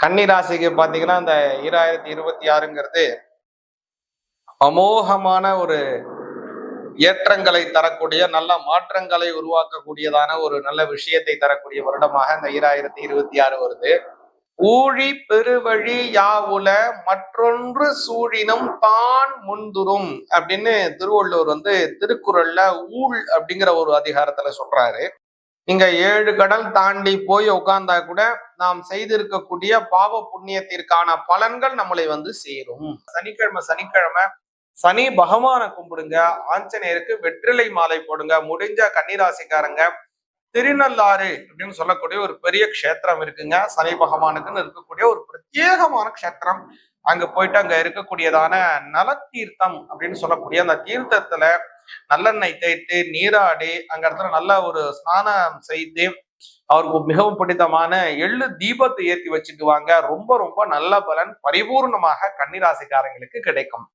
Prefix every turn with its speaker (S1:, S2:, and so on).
S1: கன்னி ராசிக்கு பாத்தீங்கன்னா இந்த ஈராயிரத்தி இருபத்தி ஆறுங்கிறது அமோகமான ஒரு ஏற்றங்களை தரக்கூடிய நல்ல மாற்றங்களை உருவாக்கக்கூடியதான ஒரு நல்ல விஷயத்தை தரக்கூடிய வருடமாக இந்த ஈராயிரத்தி இருபத்தி ஆறு வருது. ஊழி பெருவழி யாவுல மற்றொன்று சூழினும் தான் முந்துரும் அப்படின்னு திருவள்ளுவர் வந்து திருக்குறள்ல ஊழ் அப்படிங்கிற ஒரு அதிகாரத்துல சொல்றாரு. நீங்க ஏழு கடல் தாண்டி போய் உட்கார்ந்தா கூட நாம் செய்திருக்கக்கூடிய பாவ புண்ணியத்திற்கான பலன்கள் நம்மளை வந்து சேரும். சனிக்கிழமை சனிக்கிழமை சனி பகவானை கும்பிடுங்க. ஆஞ்சநேயருக்கு வெற்றிலை மாலை போடுங்க. முடிஞ்ச கன்னிராசிக்காரங்க திருநள்ளாறு அப்படின்னு சொல்லக்கூடிய ஒரு பெரிய க்ஷேத்திரம் இருக்குங்க. சனி பகவானுக்குன்னு இருக்கக்கூடிய ஒரு பிரத்யேகமான க்ஷேத்திரம். அங்க போயிட்டு அங்க இருக்கக்கூடியதான நலத்தீர்த்தம் அப்படின்னு சொல்லக்கூடிய அந்த தீர்த்தத்துல நல்லெண்ணெய் தேய்த்து நீராடி அங்க இடத்துல நல்ல ஒரு ஸ்நானம் செய்து அவருக்கு மிகவும் பிடித்தமான எள்ளு தீபத்தை ஏற்றி வச்சுக்குவாங்க. ரொம்ப ரொம்ப நல்ல பலன் பரிபூர்ணமாக கன்னிராசிக்காரங்களுக்கு கிடைக்கும்.